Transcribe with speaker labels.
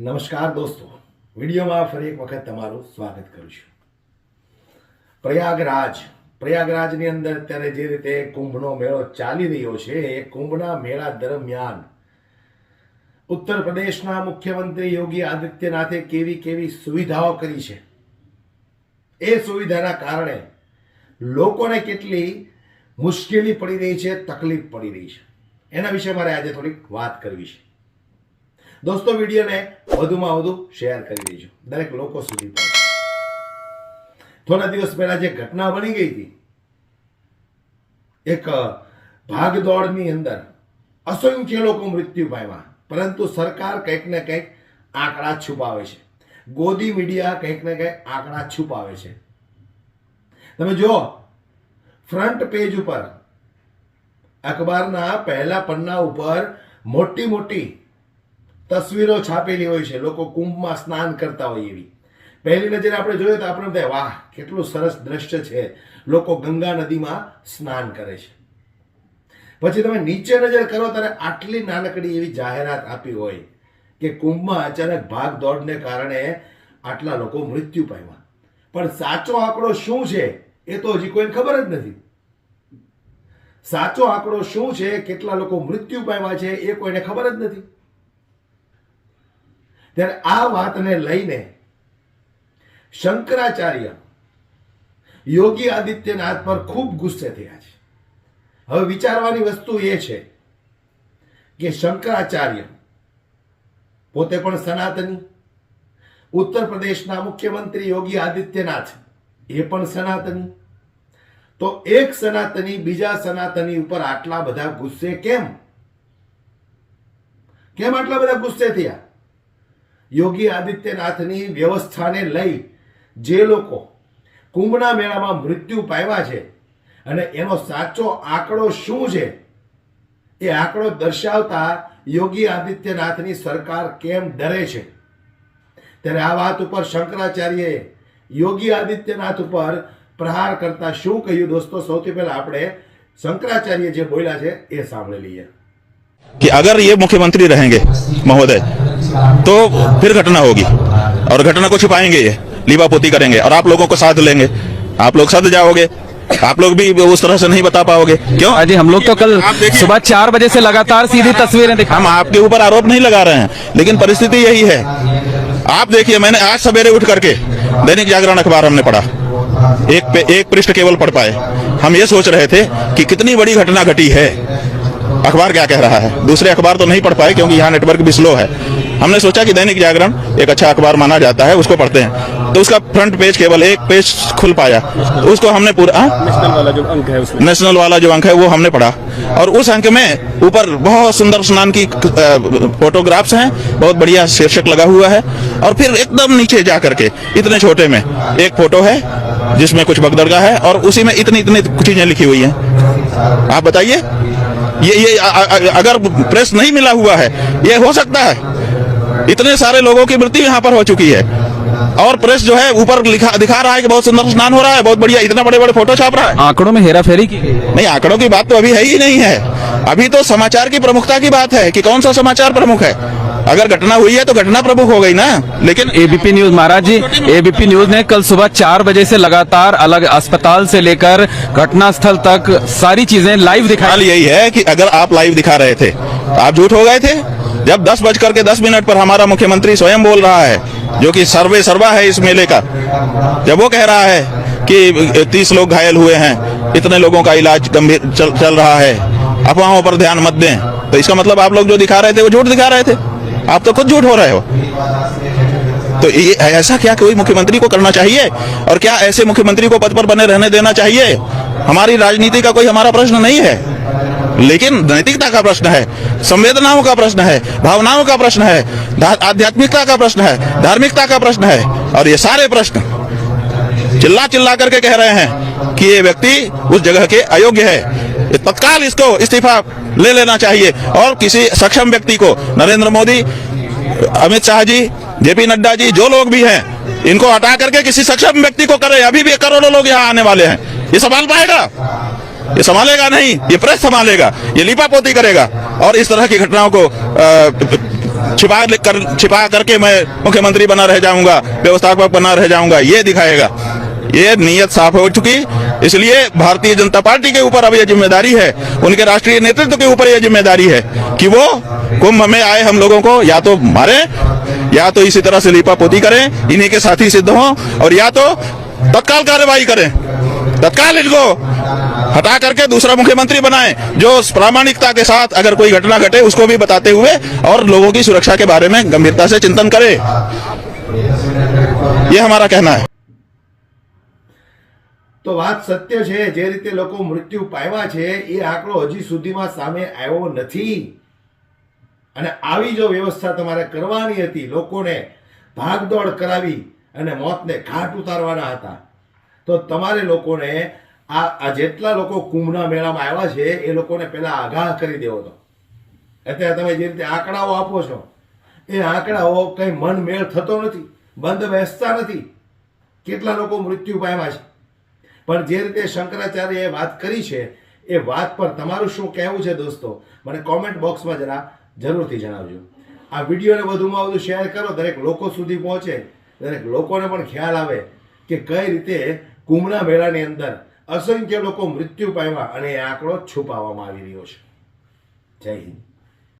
Speaker 1: નમસ્કાર દોસ્તો. વિડીયોમાં ફરી એક વખત તમારું સ્વાગત કરું છું. પ્રયાગરાજ. પ્રયાગરાજની અંદર અત્યારે જે રીતે કુંભનો મેળો ચાલી રહ્યો છે, એ કુંભના મેળા દરમિયાન ઉત્તર પ્રદેશના મુખ્યમંત્રી યોગી આદિત્યનાથે કેવી કેવી સુવિધાઓ કરી છે? એ સુવિધાના કારણે લોકોને કેટલી મુશ્કેલી પડી રહી છે, તકલીફ પડી રહી છે. એના વિશે મારે આજે થોડીક વાત કરવી છે. દોસ્તો, વિડીયોને વધુમાં વધુ શેર કરી દેજો. દરેક લોકો સુધી પહોંચે. થોડા દિવસ પહેલા જે ઘટના બની ગઈ હતી, એક ભાગદોડની અંદર અસંખ્ય લોકો મૃત્યુ પામ્યા. પરંતુ સરકાર કંઈક ને કંઈક આંકડા છુપાવે છે. ગોદી મીડિયા કંઈક ને કંઈક આંકડા છુપાવે છે. તમે જુઓ, ફ્રન્ટ પેજ ઉપર, અખબારના પહેલા પન્ના ઉપર મોટી મોટી તસવીરો છાપેલી હોય છે, લોકો કુંભમાં સ્નાન કરતા હોય એવી. પહેલી નજરે આપણે જોઈએ તો આપણે થાય, વાહ, કેટલું સરસ દ્રશ્ય છે. લોકો ગંગા નદીમાં સ્નાન કરે છે. પછી તમે નીચે નજર કરો, ત્યારે આટલી નાનકડી એવી જાહેરાત આપી હોય કે કુંભમાં અચાનક ભાગ દોડને કારણે આટલા લોકો મૃત્યુ પામ્યા. પણ સાચો આંકડો શું છે, એ તો હજી કોઈને ખબર જ નથી. સાચો આંકડો શું છે, કેટલા લોકો મૃત્યુ પામ્યા છે, એ કોઈને ખબર જ નથી. ત્યારે આ વાતને લઈને શંકરાચાર્ય યોગી આદિત્યનાથ પર ખૂબ ગુસ્સે થયા છે. હવે વિચારવાની વસ્તુ એ છે કે શંકરાચાર્ય પોતે પણ સનાતની, ઉત્તર પ્રદેશના મુખ્યમંત્રી યોગી આદિત્યનાથ એ પણ સનાતની. તો એક સનાતની, બીજા સનાતની ઉપર આટલા બધા ગુસ્સે કેમ? કેમ આટલા બધા ગુસ્સે થયા? યોગી આદિત્યનાથની વ્યવસ્થાને લઈ જે લોકો કુંભના મેળામાં મૃત્યુ પામ્યા છે અને એનો સાચો આંકડો શું છે એ આંકડો દર્શાવતા યોગી આદિત્યનાથની સરકાર કેમ ડરે છે ત્યારે આ વાત ઉપર શંકરાચાર્યએ યોગી આદિત્યનાથ ઉપર પ્રહાર કરતા શું કહ્યું દોસ્તો સૌથી પહેલા આપણે શંકરાચાર્ય જે બોલ્યા છે એ સાંભળી લઈએ
Speaker 2: कि अगर ये मुख्यमंत्री रहेंगे महोदय तो फिर घटना होगी। और घटना को छिपाएँगे ये लीबापोती करेंगे और आप लोगों को साथ लेंगे। आप लोग सद जाओगे आप लोग भी उस तरह से नहीं बता पाओगे। क्यों?
Speaker 3: अजी हम लोग तो कल सुबह चार बजे से लगातार सीधी तस्वीरें दिखा
Speaker 2: हम आपके ऊपर आरोप नहीं लगा रहे हैं लेकिन परिस्थिति यही है। आप देखिए मैंने आज सवेरे उठ करके दैनिक जागरण अखबार हमने पढ़ा। एक पे एक पृष्ठ केवल पढ़ पाए। हम ये सोच रहे थे कि कितनी बड़ी घटना घटी है। अखबार क्या कह रहा है? दूसरे अखबार तो नहीं पढ़ पाए क्योंकि यहाँ नेटवर्क भी स्लो है। हमने सोचा कि दैनिक जागरण एक अच्छा अखबार माना जाता है उसको पढ़ते हैं। तो उसका फ्रंट पेज केवल एक पेज खुल पाया। तो उसको हमने पूरा?
Speaker 4: नेशनल वाला जो अंक है उसमें।
Speaker 2: नेशनल वाला जो अंक है वो हमने पढ़ा। और उस अंक में ऊपर बहुत सुंदर स्नान की फोटोग्राफ्स हैं बहुत बढ़िया शीर्षक लगा हुआ है। और फिर एकदम नीचे जा करके इतने छोटे में एक फ़ोटो है जिसमें कुछ बगदड़गा है और उसी में इतनी इतनी चीज़ें लिखी हुई हैं। आप बताइए ये ये अ- अ- अगर प्रेस नहीं मिला हुआ है ये हो सकता है? इतने सारे लोगों की मृत्यु यहाँ पर हो चुकी है। और प्रेस जो है ऊपर लिखा दिखा रहा है कि बहुत सुंदर स्नान हो रहा है बहुत बढ़िया इतना बड़े बड़े फ़ोटो छाप रहा है।
Speaker 3: आंकड़ों में हेरा फेरी की
Speaker 2: नहीं आंकड़ों की बात तो अभी है ही नहीं है। अभी तो समाचार की प्रमुखता की बात है कि कौन सा समाचार प्रमुख है। अगर घटना हुई है तो घटना प्रमुख हो गई ना। लेकिन
Speaker 3: एबीपी न्यूज़ महाराज जी एबीपी न्यूज़ ने कल सुबह चार बजे से लगातार अलग अस्पताल से लेकर घटनास्थल तक सारी चीज़ें लाइव दिखा
Speaker 2: यही है कि अगर आप लाइव दिखा रहे थे तो आप झूठ हो गए थे। जब दस बजकर के दस मिनट पर हमारा मुख्यमंत्री स्वयं बोल रहा है जो कि सर्वे सर्वा है इस मेले का जब वो कह रहा है कि तीस लोग घायल हुए हैं इतने लोगों का इलाज गंभीर चल, चल रहा है अफवाहों पर ध्यान मत दें। तो इसका मतलब आप लोग जो दिखा रहे थे वो झूठ दिखा रहे थे? आप तो खुद झूठ हो रहे हो। तो ये ऐसा क्या कोई मुख्यमंत्री को करना चाहिए? और क्या ऐसे मुख्यमंत्री को पद पर बने रहने देना चाहिए? हमारी राजनीति का कोई हमारा प्रश्न नहीं है। लेकिन नैतिकता का प्रश्न है, संवेदनाओं का प्रश्न है, भावनाओं का प्रश्न है आध्यात्मिकता का प्रश्न है, धार्मिकता का प्रश्न है, और ये सारे प्रश्न चिल्ला चिल्ला करके कह रहे हैं कि ये व्यक्ति उस जगह के अयोग्य है। तत्काल इसको इस्तीफा ले लेना चाहिए। और किसी सक्षम व्यक्ति को, नरेंद्र मोदी, अमित शाह जी, जेपी नड्डा जी, जो लोग भी हैं, इनको हटा करके किसी सक्षम व्यक्ति को करे। अभी भी करोड़ों लोग यहाँ आने वाले हैं। ये संभाल पाएगा ये संभालेगा नहीं, ये प्रेस संभालेगा, ये लिपापोती करेगा। और इस तरह की घटनाओं को छिपा कर, छिपा करके मैं मुख्यमंत्री बना रह जाऊँगा, व्यवस्थापक बना रह जाऊँगा, ये दिखाएगा। ये नीयत साफ़ हो चुकी, इसलिए भारतीय जनता पार्टी के ऊपर अब यह ज़िम्मेदारी है, उनके राष्ट्रीय नेतृत्व के ऊपर यह ज़िम्मेदारी है कि वो कुंभ में आए हम लोगों को या तो मारे, या तो इसी तरह से लिपा पोती करें, इन्हीं के साथी सिद्ध हों, और या तो तत्काल कार्रवाई करें। तत्काल इनको हटा करके दूसरा मुख्यमंत्री बनाएं जो प्रामाणिकता के साथ अगर कोई घटना घटे उसको भी बताते हुए और लोगों की सुरक्षा के बारे में गंभीरता से चिंतन करे ये हमारा कहना है
Speaker 1: તો વાત સત્ય છે જે રીતે લોકો મૃત્યુ પામ્યા છે એ આંકડો હજી સુધીમાં સામે આવ્યો નથી અને આવી જો વ્યવસ્થા તમારે કરવાની હતી લોકોને ભાગદોડ કરાવી અને મોતને ઘાટ ઉતારવાના હતા તો તમારે લોકોને આ જેટલા લોકો કુંભના મેળામાં આવ્યા છે, એ લોકોને પહેલાં આગાહ કરી દેવો હતો અત્યારે તમે જે રીતે આંકડાઓ આપો છો, એ આંકડાઓ કંઈ મન મેળ થતો નથી બંધ બેસતા નથી. કેટલા લોકો મૃત્યુ પામ્યા છે. પણ જે રીતે શંકરાચાર્યએ વાત કરી છે, એ વાત પર તમારું શું કહેવું છે દોસ્તો, મને કોમેન્ટ બોક્સમાં જરા જરૂરથી જણાવજો. આ વિડીયોને વધુમાં વધુ શેર કરો, દરેક લોકો સુધી પહોંચે, દરેક લોકોને પણ ખ્યાલ આવે કે કઈ રીતે કુંભના મેળાની અંદર અસંખ્ય લોકો મૃત્યુ પામ્યા અને એ આંકડો છુપાવવામાં આવી રહ્યો છે. જય હિન્દ.